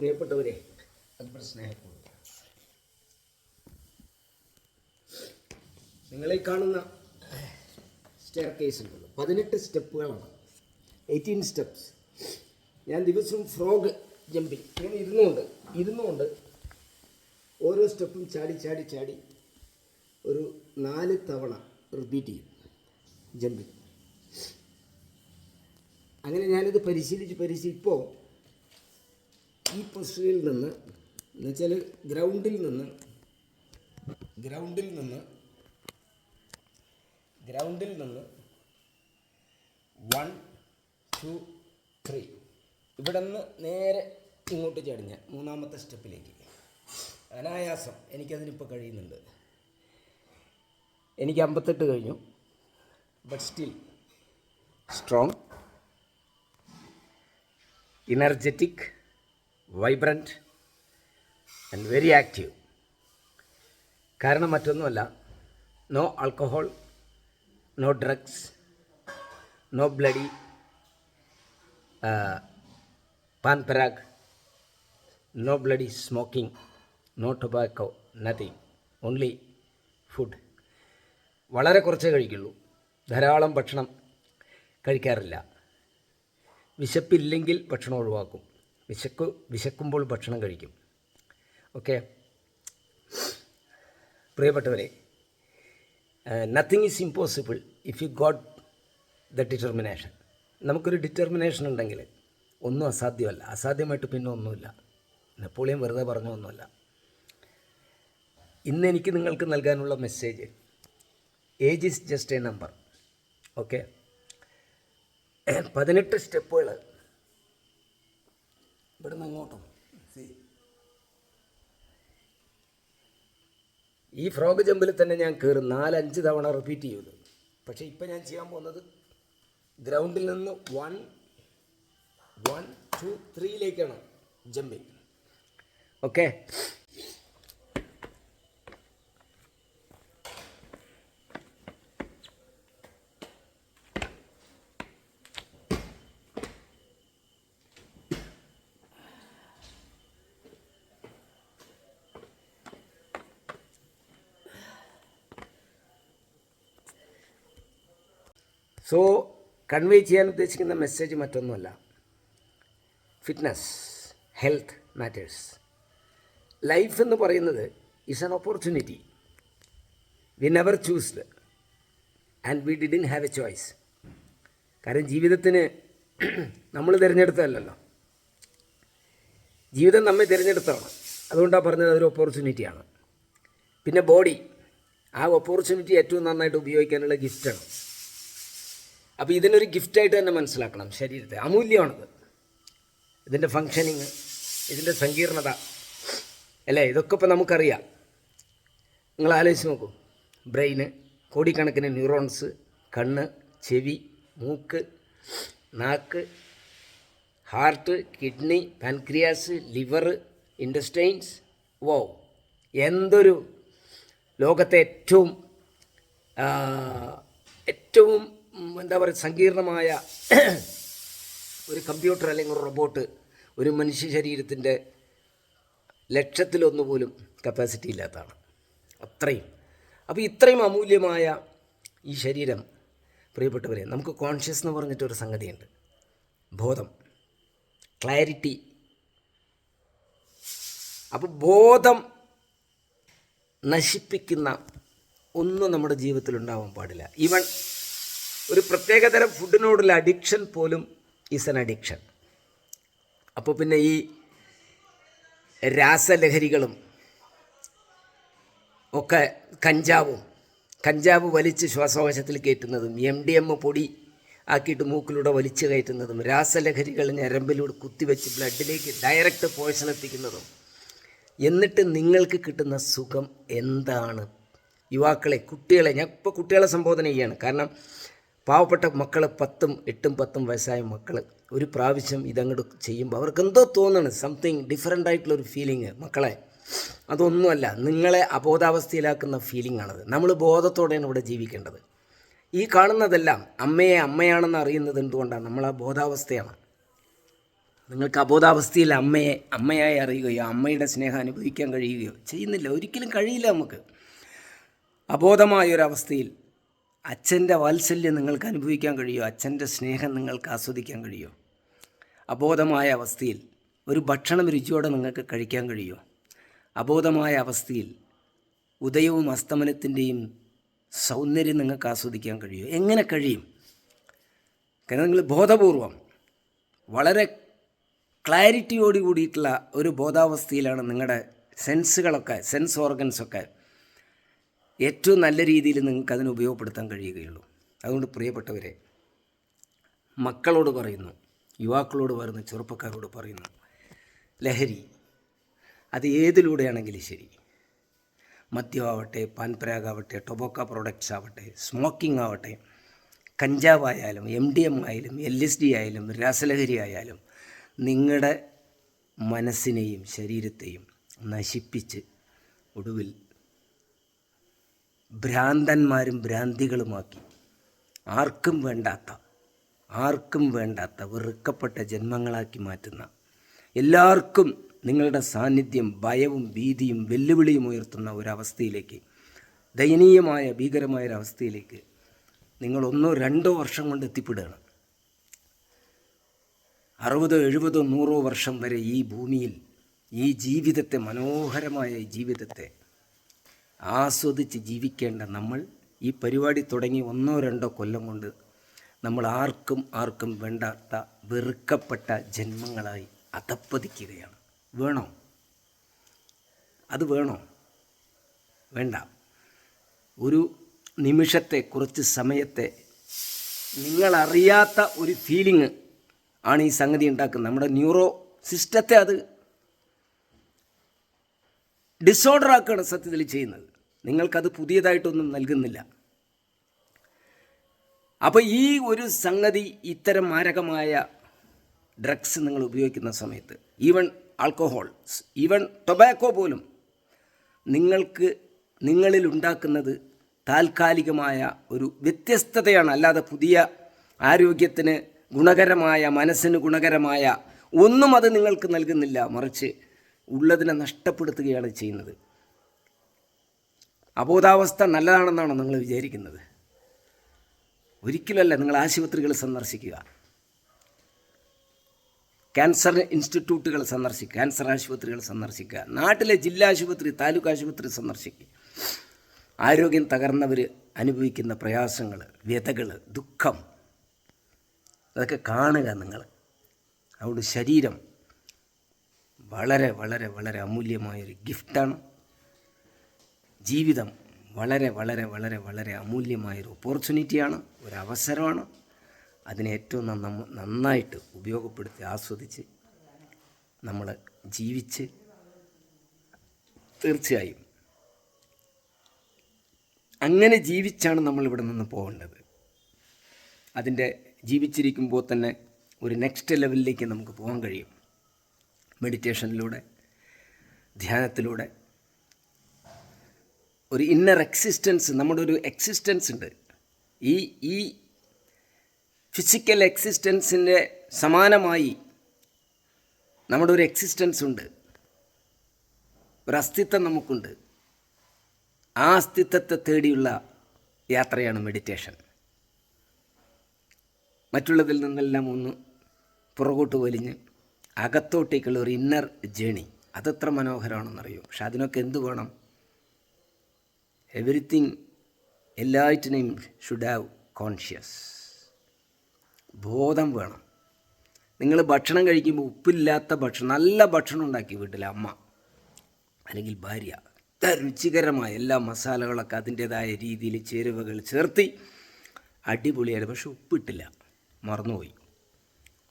പ്രിയപ്പെട്ടവരെ അല്പം സ്നേഹത്തോട് നിങ്ങളെ കാണുന്ന സ്റ്റെയർ കേസ് ഉണ്ടല്ലോ. പതിനെട്ട് സ്റ്റെപ്പുകളാണ്. Eighteen steps. ഞാൻ ദിവസവും ഫ്രോഗ് ജമ്പിങ്. ഇങ്ങനെ ഇരുന്നുകൊണ്ട് ഇരുന്നുകൊണ്ട് ഓരോ സ്റ്റെപ്പും ചാടി ചാടി ചാടി ഒരു നാല് തവണ റിപ്പീറ്റ് ചെയ്യും ജമ്പിങ്. അങ്ങനെ ഞാനിത് പരിശീലിച്ച് പരിശീലിച്ച് ഇപ്പോൾ ഈ പൊസിഷനിൽ നിന്ന് എന്നുവെച്ചാൽ ഗ്രൗണ്ടിൽ നിന്ന് ഗ്രൗണ്ടിൽ നിന്ന് ഗ്രൗണ്ടിൽ നിന്ന് വൺ ടു ത്രീ ഇവിടെ നിന്ന് നേരെ ഇങ്ങോട്ട് ചാടിഞ്ഞ മൂന്നാമത്തെ സ്റ്റെപ്പിലേക്ക്. അനായാസം എനിക്കതിനിപ്പോൾ കഴിയുന്നുണ്ട്. എനിക്ക് അമ്പത്തെട്ട് കഴിഞ്ഞു. But still strong energetic vibrant and very active കാരണം മറ്റൊന്നുമല്ല no alcohol no drugs no bloody Pan Parag no bloody smoking no tobacco nothing only food വളരെ കുറച്ചേ കഴിക്കുള്ളൂ. ധാരാളം ഭക്ഷണം കഴിക്കാറില്ല. വിശപ്പില്ലെങ്കിൽ ഭക്ഷണം ഒഴിവാക്കും. വിശക്ക് വിശക്കുമ്പോൾ ഭക്ഷണം കഴിക്കും. ഓക്കെ പ്രിയപ്പെട്ടവരെ nothing is impossible if you got the determination നമുക്കൊരു ഡിറ്റർമിനേഷൻ ഉണ്ടെങ്കിൽ ഒന്നും അസാധ്യമല്ല. അസാധ്യമായിട്ട് പിന്നെ ഒന്നുമില്ല. നെപ്പോളിയൻ വെറുതെ പറഞ്ഞ ഒന്നുമല്ല. ഇന്ന് എനിക്ക് നിങ്ങൾക്ക് നൽകാനുള്ള message age is just a number okay പതിനെട്ട് സ്റ്റെപ്പുകൾ ഇവിടുന്ന് അങ്ങോട്ടും സി ഈ ഫ്രോഗ് ജമ്പിൽ തന്നെ ഞാൻ കയറും നാലഞ്ച് തവണ റിപ്പീറ്റ് ചെയ്തു പക്ഷേ ഇപ്പം ഞാൻ ചെയ്യാൻ പോകുന്നത് ഗ്രൗണ്ടിൽ നിന്ന് വൺ വൺ ടു ത്രീയിലേക്കാണ് ജമ്പിങ് ഓക്കെ സോ കൺവേ ചെയ്യാൻ ഉദ്ദേശിക്കുന്ന മെസ്സേജ് മറ്റൊന്നുമല്ല. ഫിറ്റ്നസ് ഹെൽത്ത് മാറ്റേഴ്സ് ലൈഫ് എന്ന് പറയുന്നത് is an opportunity we never choosed and we didn't have a choice കാരണം ജീവിതത്തിന് നമ്മൾ തിരഞ്ഞെടുത്തതല്ലല്ലോ. ജീവിതം നമ്മെ തിരഞ്ഞെടുത്തതാണ്. അതുകൊണ്ടാണ് പറഞ്ഞത് അതൊരു ഓപ്പർച്യൂണിറ്റിയാണ് പിന്നെ ബോഡി ആ ഓപ്പർച്യൂണിറ്റി ഏറ്റവും നന്നായിട്ട് ഉപയോഗിക്കാനുള്ള ഗിഫ്റ്റാണ് അപ്പോൾ ഇതിനൊരു ഗിഫ്റ്റായിട്ട് തന്നെ മനസ്സിലാക്കണം. ശരീരത്തെ. അമൂല്യമാണത്. ഇതിന്റെ ഫങ്ഷനിങ് ഇതിന്റെ സങ്കീർണത. അല്ലേ? ഇതൊക്കെ ഇപ്പോൾ നമുക്കറിയാം. നിങ്ങൾ ആലോചിച്ച് നോക്കൂ. ബ്രെയിന് കോടിക്കണക്കിന് ന്യൂറോൺസ് കണ്ണ് ചെവി മൂക്ക് നാക്ക് heart kidney pancreas liver intestines. Wow. എന്തൊരു ലോകത്തെ ഏറ്റവും ഏറ്റവും എന്താ പറയുക സങ്കീർണമായ ഒരു കമ്പ്യൂട്ടർ അല്ലെങ്കിൽ ഒരു റോബോട്ട് ഒരു മനുഷ്യ ശരീരത്തിന്റെ ലക്ഷത്തിലൊന്നു പോലും കപ്പാസിറ്റി ഇല്ലാത്തതാണ്. അത്രയും. അപ്പോൾ ഇത്രയും അമൂല്യമായ ഈ ശരീരം പ്രിയപ്പെട്ടവരെ നമുക്ക് കോൺഷ്യസ് എന്ന് പറഞ്ഞിട്ടൊരു സംഗതിയുണ്ട്. ബോധം. ക്ലാരിറ്റി അപ്പോൾ ബോധം നശിപ്പിക്കുന്ന ഒന്നും നമ്മുടെ ജീവിതത്തിൽ ഉണ്ടാവാൻ പാടില്ല. ഈവൻ ഒരു പ്രത്യേകതരം ഫുഡിനോടുള്ള അഡിക്ഷൻ പോലും ഈസ് എൻ അഡിക്ഷൻ അപ്പോൾ പിന്നെ ഈ രാസലഹരികളും ഒക്കെ കഞ്ചാവും കഞ്ചാവ് വലിച്ച് ശ്വാസകോശത്തിൽ കയറ്റുന്നതും എം ഡി എം പൊടി ആക്കിയിട്ട് മൂക്കിലൂടെ വലിച്ചു കയറ്റുന്നതും രാസലഹരികൾ ഞരമ്പിലൂടെ കുത്തിവെച്ച് ബ്ലഡിലേക്ക് ഡയറക്റ്റ് പോയ്സൺ എത്തിക്കുന്നതും എന്നിട്ട് നിങ്ങൾക്ക് കിട്ടുന്ന സുഖം എന്താണ്? യുവാക്കളെ കുട്ടികളെ ഞാൻ ഇപ്പോൾ കുട്ടികളെ സംബോധന ചെയ്യാണ്. കാരണം പാവപ്പെട്ട മക്കൾ പത്തും എട്ടും പത്തും വയസ്സായ മക്കൾ ഒരു പ്രാവശ്യം ഇതങ്ങോട്ട് ചെയ്യുമ്പോൾ അവർക്ക് എന്തോ തോന്നണം സംതിങ് ഡിഫറെന്റ് ആയിട്ടുള്ള ഒരു ഫീലിംഗ് മക്കളെ. അതൊന്നുമല്ല നിങ്ങളെ അബോധാവസ്ഥയിലാക്കുന്ന ഫീലിംഗ് ആണത്. നമ്മൾ ബോധത്തോടെയാണ് ഇവിടെ ജീവിക്കേണ്ടത്. ഈ കാണുന്നതെല്ലാം അമ്മയെ അമ്മയാണെന്ന് അറിയുന്നത് എന്തുകൊണ്ടാണ്? നമ്മൾ ആ ബോധാവസ്ഥയാണ് നിങ്ങൾക്ക് അബോധാവസ്ഥയിൽ അമ്മയെ അമ്മയായി അറിയുകയോ അമ്മയുടെ സ്നേഹം അനുഭവിക്കാൻ കഴിയുകയോ ചെയ്യുന്നില്ല. ഒരിക്കലും കഴിയില്ല നമുക്ക്. അബോധമായൊരവസ്ഥയിൽ അച്ഛന്റെ വാത്സല്യം നിങ്ങൾക്ക് അനുഭവിക്കാൻ കഴിയുമോ? അച്ഛന്റെ സ്നേഹം നിങ്ങൾക്ക് ആസ്വദിക്കാൻ കഴിയുമോ? അബോധമായ അവസ്ഥയിൽ ഒരു ഭക്ഷണം രുചിയോടെ നിങ്ങൾക്ക് കഴിക്കാൻ കഴിയുമോ? അബോധമായ അവസ്ഥയിൽ ഉദയവും അസ്തമനത്തിന്റെയും സൗന്ദര്യം നിങ്ങൾക്ക് ആസ്വദിക്കാൻ കഴിയുമോ? എങ്ങനെ കഴിയും? കാരണം നിങ്ങൾ ബോധപൂർവം വളരെ ക്ലാരിറ്റിയോട് കൂടിയിട്ടുള്ള ഒരു ബോധാവസ്ഥയിലാണ് നിങ്ങളുടെ സെൻസുകളൊക്കെ സെൻസ് ഓർഗൻസൊക്കെ ഏറ്റവും നല്ല രീതിയിൽ നിങ്ങൾക്ക് അതിനെ ഉപയോഗപ്പെടുത്താൻ കഴിയുകയുള്ളൂ. അതുകൊണ്ട് പ്രിയപ്പെട്ടവരെ മക്കളോട് പറയുന്നു യുവാക്കളോട് പറയുന്നു ചെറുപ്പക്കാരോട് പറയുന്നു ലഹരി അത് ഏതിലൂടെയാണെങ്കിലും ശരി. മദ്യമാവട്ടെ പാൻപരാഗാവട്ടെ ടൊബോക്ക പ്രോഡക്റ്റ്സ് ആവട്ടെ സ്മോക്കിംഗ് ആവട്ടെ കഞ്ചാവായാലും എം ഡി എം ആയാലും എൽ എസ് ഡി ആയാലും രാസലഹരി ആയാലും നിങ്ങളുടെ മനസ്സിനെയും ശരീരത്തെയും നശിപ്പിച്ച് ഒടുവിൽ ഭ്രാന്തന്മാരും ഭ്രാന്തികളുമാക്കി. ആർക്കും വേണ്ടാത്ത ആർക്കും വേണ്ടാത്ത വെറുക്കപ്പെട്ട ജന്മങ്ങളാക്കി മാറ്റുന്ന. എല്ലാവർക്കും നിങ്ങളുടെ സാന്നിധ്യം ഭയവും ഭീതിയും വെല്ലുവിളിയും ഉയർത്തുന്ന ഒരവസ്ഥയിലേക്ക് ദയനീയമായ ഭീകരമായ ഒരവസ്ഥയിലേക്ക് നിങ്ങൾ ഒന്നോ രണ്ടോ വർഷം കൊണ്ട് എത്തിപ്പെടുകയാണ്. അറുപതോ എഴുപതോ നൂറോ വർഷം വരെ ഈ ഭൂമിയിൽ ഈ ജീവിതത്തെ മനോഹരമായ ജീവിതത്തെ ആസ്വദിച്ച് ജീവിക്കേണ്ട നമ്മൾ ഈ പരിപാടി തുടങ്ങി ഒന്നോ രണ്ടോ കൊല്ലം കൊണ്ട് നമ്മൾ ആർക്കും ആർക്കും വേണ്ടാത്ത വെറുക്കപ്പെട്ട ജന്മങ്ങളായി അതപ്പതിക്കുകയാണ്. വേണോ? അത് വേണോ? വേണ്ട. ഒരു നിമിഷത്തെ കുറച്ച് സമയത്തെ നിങ്ങളറിയാത്ത ഒരു ഫീലിംഗ് ആണ് ഈ സംഗതി ഉണ്ടാക്കുന്നത്. നമ്മുടെ ന്യൂറോ സിസ്റ്റത്തെ അത് ഡിസോർഡർ ആക്കുകയാണ് സത്യത്തിൽ ചെയ്യുന്നത്. നിങ്ങൾക്കത് പുതിയതായിട്ടൊന്നും നൽകുന്നില്ല. അപ്പോൾ ഈ ഒരു സംഗതി ഇത്തരം മാരകമായ ഡ്രഗ്സ് നിങ്ങൾ ഉപയോഗിക്കുന്ന സമയത്ത് ഈവൻ ആൽക്കഹോൾ ഈവൻ ടൊബാക്കോ പോലും നിങ്ങൾക്ക് നിങ്ങളിൽ ഉണ്ടാക്കുന്നത് താൽക്കാലികമായ ഒരു വ്യത്യസ്തതയാണ്. അല്ലാതെ പുതിയ ആരോഗ്യത്തിന് ഗുണകരമായ മനസ്സിന് ഗുണകരമായ ഒന്നും അത് നിങ്ങൾക്ക് നൽകുന്നില്ല. മറിച്ച് ഉള്ളതിനെ നഷ്ടപ്പെടുത്തുകയാണ് ചെയ്യുന്നത്. അബോധാവസ്ഥ നല്ലതാണെന്നാണോ നിങ്ങൾ വിചാരിക്കുന്നത്? ഒരിക്കലല്ല നിങ്ങൾ ആശുപത്രികൾ സന്ദർശിക്കുക. ക്യാൻസർ ഇൻസ്റ്റിറ്റ്യൂട്ടുകൾ സന്ദർശിക്കുക ക്യാൻസർ ആശുപത്രികൾ സന്ദർശിക്കുക നാട്ടിലെ ജില്ലാ ആശുപത്രി താലൂക്ക് ആശുപത്രി സന്ദർശിക്കുക. ആരോഗ്യം തകർന്നവർ അനുഭവിക്കുന്ന പ്രയാസങ്ങൾ വ്യതകൾ ദുഃഖം അതൊക്കെ കാണുക നിങ്ങൾ അതുകൊണ്ട് ശരീരം വളരെ വളരെ വളരെ അമൂല്യമായൊരു ഗിഫ്റ്റാണ് ജീവിതം വളരെ വളരെ വളരെ വളരെ അമൂല്യമായൊരു ഓപ്പർച്യൂണിറ്റിയാണ് ഒരു അവസരമാണ് അതിനെ ഏറ്റവും നന്ന നന്നായിട്ട് ഉപയോഗപ്പെടുത്തി ആസ്വദിച്ച് നമ്മൾ ജീവിച്ച് തീർച്ചയായും അങ്ങനെ ജീവിച്ചാണ് നമ്മൾ ഇവിടെ നിന്ന് പോകേണ്ടത്. അതിന്റെ ജീവിച്ചിരിക്കുമ്പോൾ തന്നെ ഒരു നെക്സ്റ്റ് ലെവലിലേക്ക് നമുക്ക് പോകാൻ കഴിയും. മെഡിറ്റേഷനിലൂടെ ധ്യാനത്തിലൂടെ ഒരു ഇന്നർ എക്സിസ്റ്റൻസ് നമ്മുടെ ഒരു എക്സിസ്റ്റൻസ് ഉണ്ട്. ഈ ഈ ഫിസിക്കൽ എക്സിസ്റ്റൻസിന്റെ സമാനമായി നമ്മുടെ ഒരു എക്സിസ്റ്റൻസ് ഉണ്ട്. ഒരു അസ്തിത്വം നമുക്കുണ്ട്. ആ അസ്തിത്വത്തെ തേടിയുള്ള യാത്രയാണ് മെഡിറ്റേഷൻ മറ്റുള്ളതിൽ നിന്നെല്ലാം ഒന്ന് പുറകോട്ട് വലിഞ്ഞ് അകത്തോട്ടേക്കുള്ള ഒരു ഇന്നർ ജേണി അതെത്ര മനോഹരമാണെന്നറിയോ. പക്ഷെ അതിനൊക്കെ എന്ത് വേണം? എവറിത്തിങ് എല്ലാറ്റിനെയും ഷുഡ് ഹാവ് കോൺഷ്യസ് ബോധം വേണം. നിങ്ങൾ ഭക്ഷണം കഴിക്കുമ്പോൾ ഉപ്പില്ലാത്ത ഭക്ഷണം നല്ല ഭക്ഷണം ഉണ്ടാക്കി വീട്ടിലെ അമ്മ അല്ലെങ്കിൽ ഭാര്യ രുചികരമായ എല്ലാ മസാലകളൊക്കെ അതിന്റേതായ രീതിയിൽ ചേരുവകൾ ചേർത്തി അടിപൊളിയായിട്ട് പക്ഷെ ഉപ്പിട്ടില്ല മറന്നുപോയി.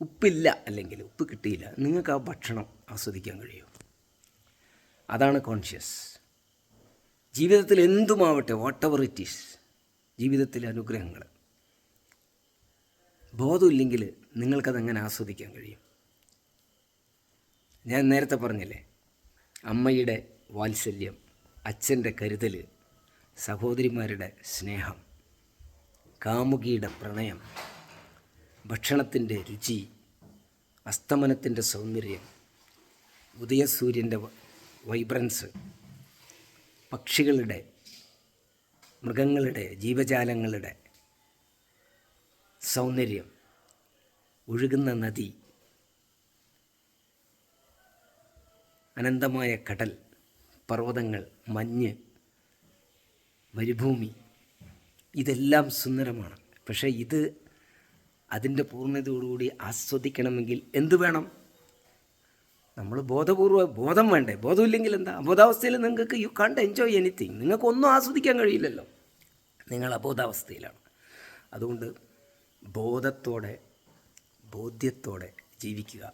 ഉപ്പില്ല അല്ലെങ്കിൽ ഉപ്പ് കിട്ടിയില്ല നിങ്ങൾക്ക് ആ ഭക്ഷണം ആസ്വദിക്കാൻ കഴിയും. അതാണ് കോൺഷ്യസ് ജീവിതത്തിൽ എന്തുമാവട്ടെ വാട്ട് എവർ ഇറ്റ് ഈസ് ജീവിതത്തിലെ അനുഗ്രഹങ്ങൾ. ബോധമില്ലെങ്കിൽ നിങ്ങൾക്കതെങ്ങനെ ആസ്വദിക്കാൻ കഴിയും? ഞാൻ നേരത്തെ പറഞ്ഞില്ലേ അമ്മയുടെ വാത്സല്യം അച്ഛന്റെ കരുതൽ സഹോദരിമാരുടെ സ്നേഹം കാമുകിയുടെ പ്രണയം ഭക്ഷണത്തിന്റെ രുചി അസ്തമനത്തിന്റെ സൗന്ദര്യം ഉദയസൂര്യന്റെ വൈബ്രൻസ് പക്ഷികളുടെ മൃഗങ്ങളുടെ ജീവജാലങ്ങളുടെ സൗന്ദര്യം ഒഴുകുന്ന നദി അനന്തമായ കടൽ പർവതങ്ങൾ മഞ്ഞ് മരുഭൂമി ഇതെല്ലാം സുന്ദരമാണ്. പക്ഷേ ഇത് അതിന്റെ പൂർണതയോടുകൂടി ആസ്വദിക്കണമെങ്കിൽ എന്തു വേണം? നമ്മൾ ബോധപൂർവ ബോധം വേണ്ടേ? ബോധമില്ലെങ്കിൽ എന്താ? അബോധാവസ്ഥയിൽ നിങ്ങൾക്ക് യു കണ്ട് എൻജോയ് എനിത്തിങ് നിങ്ങൾക്കൊന്നും ആസ്വദിക്കാൻ കഴിയില്ലല്ലോ. നിങ്ങൾ അബോധാവസ്ഥയിലാണ്. അതുകൊണ്ട് ബോധത്തോടെ ബോധ്യത്തോടെ ജീവിക്കുക.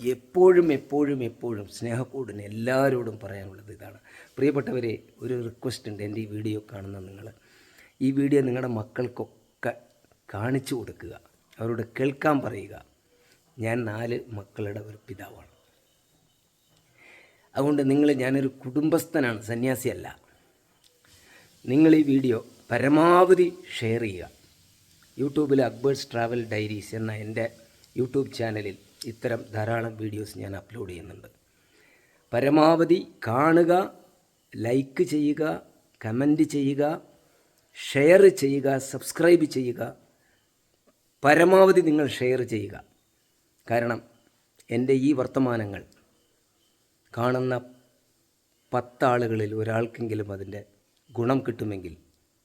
എപ്പോഴും എപ്പോഴും എപ്പോഴും സ്നേഹക്കൂടിന് എല്ലാവരോടും പറയാനുള്ളത് ഇതാണ്. പ്രിയപ്പെട്ടവരെ ഒരു റിക്വസ്റ്റ് ഉണ്ട് എന്റെ ഈ വീഡിയോ കാണുന്ന നിങ്ങൾ. ഈ വീഡിയോ നിങ്ങളുടെ മക്കൾക്കൊക്കെ കാണിച്ചു കൊടുക്കുക. അവരോട് കേൾക്കാൻ പറയുക. ഞാൻ നാല് മക്കളുടെ ഒരു പിതാവാണ്. അതുകൊണ്ട് നിങ്ങൾ ഞാനൊരു കുടുംബസ്ഥനാണ് സന്യാസിയല്ല. നിങ്ങൾ ഈ വീഡിയോ പരമാവധി ഷെയർ ചെയ്യുക. യൂട്യൂബിൽ അക്ബേഴ്സ് ട്രാവൽ ഡയറീസ് എന്ന എന്റെ യൂട്യൂബ് ചാനലിൽ ഇത്തരം ധാരാളം വീഡിയോസ് ഞാൻ അപ്ലോഡ് ചെയ്യുന്നുണ്ട്. പരമാവധി കാണുക ലൈക്ക് ചെയ്യുക കമന്റ് ചെയ്യുക ഷെയർ ചെയ്യുക സബ്സ്ക്രൈബ് ചെയ്യുക. പരമാവധി നിങ്ങൾ ഷെയർ ചെയ്യുക. കാരണം എന്റെ ഈ വർത്തമാനങ്ങൾ കാണുന്ന പത്താളുകളിൽ ഒരാൾക്കെങ്കിലും അതിന്റെ ഗുണം കിട്ടുമെങ്കിൽ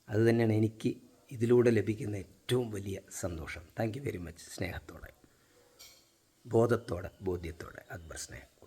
അത് തന്നെയാണ് എനിക്ക് ഇതിലൂടെ ലഭിക്കുന്ന ഏറ്റവും വലിയ സന്തോഷം. താങ്ക് യു വെരി മച്ച് സ്നേഹത്തോടെ. ബോധത്തോടെ ബോധ്യത്തോടെ. അക്ബർ സ്നേഹം.